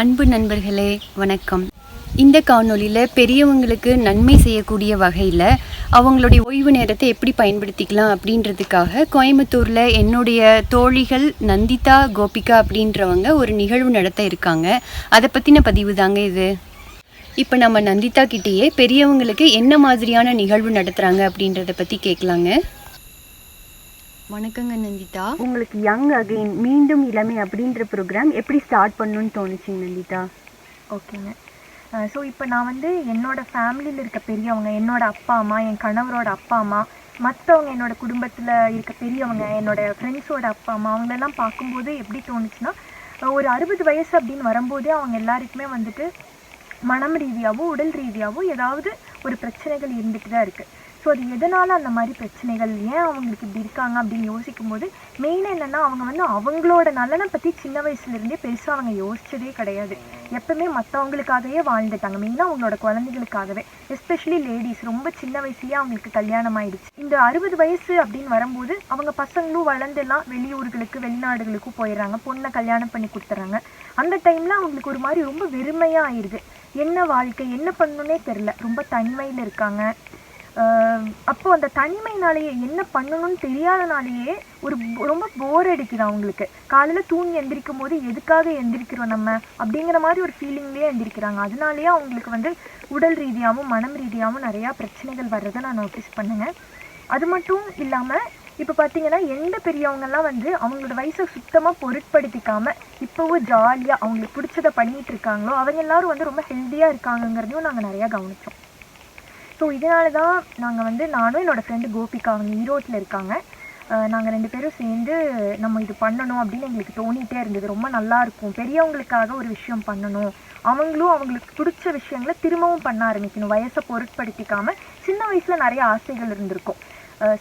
அன்பு நண்பர்களே வணக்கம். இந்த காணொளியில் பெரியவங்களுக்கு நன்மை செய்யக்கூடிய வகையில் அவங்களுடைய ஓய்வு நேரத்தை எப்படி பயன்படுத்திக்கலாம் அப்படின்றதுக்காக கோயம்புத்தூரில் என்னுடைய தோழிகள் நந்திதா கோபிகா அப்படின்றவங்க ஒரு நிகழ்வு நடத்த இருக்காங்க. அதை பற்றின பதிவு தாங்க இது. இப்போ நம்ம நந்திதா கிட்டேயே பெரியவங்களுக்கு என்ன மாதிரியான நிகழ்வு நடத்துகிறாங்க அப்படின்றத பற்றி கேட்கலாங்க வணக்கங்க நந்திதா. உங்களுக்கு யங் அகைன் மீண்டும் இளமை அப்படின்ற ப்ரோக்ராம் எப்படி ஸ்டார்ட் பண்ணணும்னு தோணுச்சுங்க நந்திதா? ஓகேங்க. ஸோ இப்போ நான் வந்து என்னோட ஃபேமிலியில் இருக்க பெரியவங்க என்னோட அப்பா அம்மா என் கணவரோட அப்பா அம்மா மற்றவங்க என்னோட குடும்பத்தில் இருக்க பெரியவங்க என்னோட ஃப்ரெண்ட்ஸோட அப்பா அம்மா அவங்களெல்லாம் பார்க்கும்போது எப்படி தோணுச்சுன்னா ஒரு அறுபது வயசு அப்படின்னு வரும்போதே அவங்க எல்லாருக்குமே வந்துட்டு மனம் ரீதியாவோ உடல் ரீதியாவோ ஏதாவது ஒரு பிரச்சனைகள் இருந்துட்டு தான் இருக்குது ஸோ அது எதனால் அந்த மாதிரி பிரச்சனைகள் ஏன் அவங்களுக்கு இப்படி இருக்காங்க அப்படின்னு யோசிக்கும்போது மெயினாக என்னென்னா அவங்க வந்து அவங்களோட நலனை பற்றி சின்ன வயசுலேருந்தே பெருசாக அவங்க யோசிச்சதே கிடையாது. எப்பவுமே மற்றவங்களுக்காகவே வாழ்ந்துட்டாங்க. மெயினாக அவங்களோட குழந்தைகளுக்காகவே எஸ்பெஷலி லேடிஸ் ரொம்ப சின்ன வயசுலேயே அவங்களுக்கு கல்யாணம் ஆயிடுச்சு. இந்த அறுபது வயசு அப்படின்னு வரும்போது அவங்க பசங்களும் வளர்ந்தெல்லாம் வெளியூர்களுக்கு வெளிநாடுகளுக்கும் போயிடுறாங்க. பொண்ணை கல்யாணம் பண்ணி கொடுத்துட்றாங்க அந்த டைமில் அவங்களுக்கு ஒரு மாதிரி ரொம்ப வெறுமையாக ஆயிடுது என்ன வாழ்க்கை என்ன பண்ணணுன்னே தெரில ரொம்ப தனிமையில் இருக்காங்க. அப்போது அப்போ அந்த தனிமைனாலேயே என்ன பண்ணணும்னு தெரியாதனாலேயே ஒரு ரொம்ப போர் அடிக்குது அவங்களுக்கு. காலையில் தூங்கி எந்திரிக்கும் போது எதுக்காக எந்திரிக்கிறோம் நம்ம? அப்படிங்கிற மாதிரி ஒரு ஃபீலிங்லேயே எந்திரிக்கிறாங்க. அதனாலேயே அவங்களுக்கு வந்து உடல் ரீதியாகவும் மனம் ரீதியாகவும் நிறையா பிரச்சனைகள் வர்றதை நான் நோட்டீஸ் பண்ணுங்க. அது மட்டும் இல்லாமல் இப்போ பார்த்தீங்கன்னா எந்த பெரியவங்கெல்லாம் வந்து அவங்களோட வயசை சுத்தமாக பொருட்படுத்திக்காம இப்போவும் ஜாலியாக அவங்களுக்கு பிடிச்சதை பண்ணிகிட்டு இருக்காங்களோ அவங்க எல்லாரும் வந்து ரொம்ப ஹெல்த்தியாக இருக்காங்கங்கிறதையும் நாங்கள் நிறையா கவனித்தோம் ஸோ இதனால தான் நாங்கள் வந்து நானும் என்னோடய ஃப்ரெண்டு கோபிகா அவங்க ஈரோட்டில் இருக்காங்க. நாங்கள் ரெண்டு பேரும் சேர்ந்து நம்ம இது பண்ணணும் அப்படின்னு எங்களுக்கு தோணிகிட்டே இருந்தது. ரொம்ப நல்லாயிருக்கும் பெரியவங்களுக்காக ஒரு விஷயம் பண்ணணும். அவங்களும் அவங்களுக்கு பிடிச்ச விஷயங்களை திரும்பவும் பண்ண ஆரம்பிக்கணும். வயசை பொருட்படுத்திக்காமல் சின்ன வயசில் நிறைய ஆசைகள் இருந்திருக்கும்.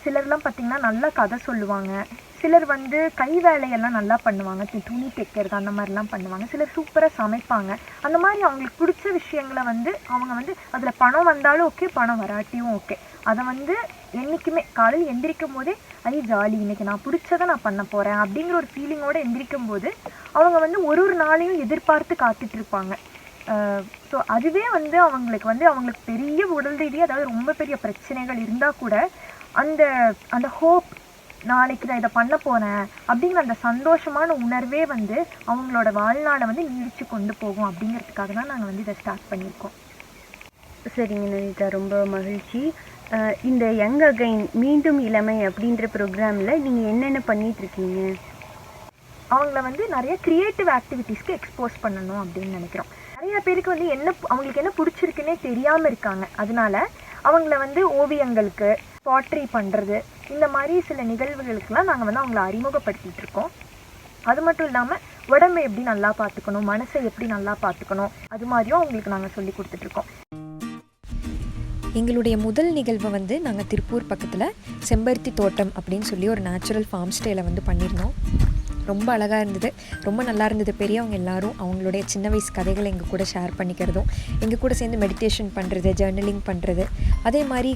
சிலர்லாம் பார்த்தீங்கன்னா நல்லா கதை சொல்லுவாங்க. சிலர் வந்து கை வேலையெல்லாம் நல்லா பண்ணுவாங்க. துணி தைக்கிறது அந்த மாதிரிலாம் பண்ணுவாங்க. சிலர் சூப்பராக சமைப்பாங்க. அந்த மாதிரி அவங்களுக்கு பிடிச்ச விஷயங்களை வந்து அவங்க வந்து அதில் பணம் வந்தாலும் ஓகே பணம் வராட்டியும் ஓகே அதை வந்து என்றைக்குமே காலையில் எந்திரிக்கும் போதே ஐ ஜாலி இன்றைக்கி நான் பிடிச்சதை நான் பண்ண போகிறேன் அப்படிங்கிற ஒரு ஃபீலிங்கோட எந்திரிக்கும் போது அவங்க வந்து ஒரு ஒரு நாளையும் எதிர்பார்த்து காத்துட்ருப்பாங்க ஸோ அதுவே வந்து அவங்களுக்கு வந்து அவங்களுக்கு பெரிய உடல் ரீதியாக அதாவது ரொம்ப பெரிய பிரச்சனைகள் இருந்தால் கூட அந்த அந்த ஹோப் நாளைக்கு நான் இதை பண்ண போகிறேன் அப்படிங்கிற அந்த சந்தோஷமான உணர்வே வந்து அவங்களோட வாழ்நாளை வந்து நீடிச்சு கொண்டு போகும் அப்படிங்கிறதுக்காக தான் நாங்கள் வந்து இதை ஸ்டார்ட் பண்ணியிருக்கோம். சரிங்க நந்திதா ரொம்ப மகிழ்ச்சி. இந்த யங் அகைன் மீண்டும் இளமை அப்படின்ற ப்ரோக்ராமில் நீங்கள் என்னென்ன பண்ணிட்டு இருக்கீங்க? அவங்கள வந்து நிறைய க்ரியேட்டிவ் ஆக்டிவிட்டீஸ்க்கு எக்ஸ்போஸ் பண்ணணும் அப்படின்னு நினைக்கிறோம். நிறைய பேருக்கு வந்து என்ன அவங்களுக்கு என்ன பிடிச்சிருக்குன்னே தெரியாமல் இருக்காங்க. அதனால அவங்கள வந்து ஓவியங்களுக்கு பாட்ரி பண்ணுறது இந்த மாதிரி சில நிகழ்வுகளுக்கெல்லாம் நாங்கள் வந்து அவங்கள அறிமுகப்படுத்திகிட்டு இருக்கோம். அது மட்டும் இல்லாமல் உடம்பை எப்படி நல்லா பார்த்துக்கணும் மனசை எப்படி நல்லா பார்த்துக்கணும் அது மாதிரியும் அவங்களுக்கு நாங்கள் சொல்லி கொடுத்துட்ருக்கோம் எங்களுடைய முதல் நிகழ்வை வந்து நாங்கள் திருப்பூர் பக்கத்தில் செம்பருத்தி தோட்டம் அப்படின்னு சொல்லி ஒரு நேச்சுரல் ஃபார்ம் ஸ்டேயில் வந்து பண்ணியிருந்தோம். ரொம்ப அழகாக இருந்தது. ரொம்ப நல்லா இருந்தது பெரியவங்க எல்லாரும் அவங்களுடைய சின்ன வயசு கதைகளை எங்கள் கூட ஷேர் பண்ணிக்கிறதும் எங்கள் கூட சேர்ந்து மெடிடேஷன் பண்ணுறது ஜர்னலிங் பண்ணுறது அதே மாதிரி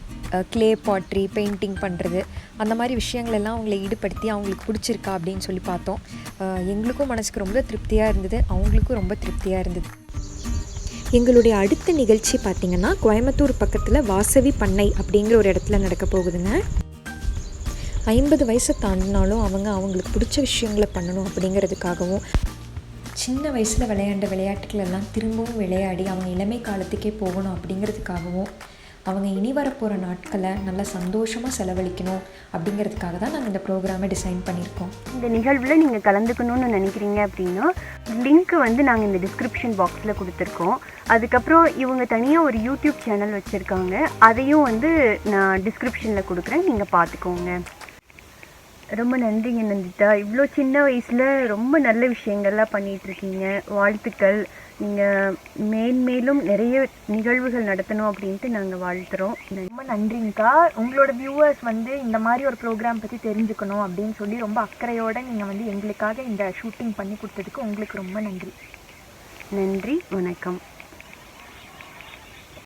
க்ளே பாட்ரி பெயிண்டிங் பண்ணுறது அந்த மாதிரி விஷயங்கள் எல்லாம் அவங்களை ஈடுபடுத்தி அவங்களுக்கு பிடிச்சிருக்கா அப்படின்னு சொல்லி பார்த்தோம். எங்களுக்கும் மனசுக்கு ரொம்ப திருப்தியாக இருந்தது. அவங்களுக்கும் ரொம்ப திருப்தியாக இருந்தது. எங்களுடைய அடுத்த நிகழ்ச்சி பார்த்திங்கன்னா கோயம்புத்தூர் பக்கத்தில் வாசவி பண்ணை அப்படிங்கிற ஒரு இடத்துல நடக்க போகுதுங்க. ஐம்பது வயசை தாண்டினாலும் அவங்க அவங்களுக்கு பிடிச்ச விஷயங்களை பண்ணணும் அப்படிங்கிறதுக்காகவும் சின்ன வயசில் விளையாண்ட விளையாட்டுகளெல்லாம் திரும்பவும் விளையாடி அவங்க இளமை காலத்துக்கே போகணும் அப்படிங்கிறதுக்காகவும் அவங்க இனி வரப்போகிற நாட்களை நல்லா சந்தோஷமாக செலவழிக்கணும் அப்படிங்கிறதுக்காக தான் நாங்கள் இந்த ப்ரோக்ராமை டிசைன் பண்ணியிருக்கோம். இந்த நிகழ்வில் நீங்கள் கலந்துக்கணும்னு நினைக்கிறீங்க அப்படின்னா லிங்க் வந்து நாங்கள் இந்த டிஸ்கிரிப்ஷன் பாக்ஸில் கொடுத்துருக்கோம். அதுக்கப்புறம் இவங்க தனியாக ஒரு யூடியூப் சேனல் வச்சுருக்காங்க. அதையும் வந்து நான் டிஸ்கிரிப்ஷனில் கொடுக்குறேன். நீங்கள் பார்த்துக்கோங்க. ரொம்ப நன்றிங்க நந்திதா. இவ்வளோ சின்ன வயசில் ரொம்ப நல்ல விஷயங்கள்லாம் பண்ணிகிட்ருக்கீங்க வாழ்த்துக்கள். நீங்கள் மேன்மேலும் நிறைய நிகழ்வுகள் நடத்தணும் அப்படின்ட்டு நாங்கள் வாழ்த்துறோம். ரொம்ப நன்றிங்கக்கா. உங்களோட வியூவர்ஸ் வந்து இந்த மாதிரி ஒரு ப்ரோக்ராம் பற்றி தெரிஞ்சுக்கணும் அப்படின்னு சொல்லி ரொம்ப அக்கறையோட நீங்கள் வந்து எங்களுக்காக இந்த ஷூட்டிங் பண்ணி கொடுத்ததுக்கு உங்களுக்கு ரொம்ப நன்றி. நன்றி. வணக்கம்.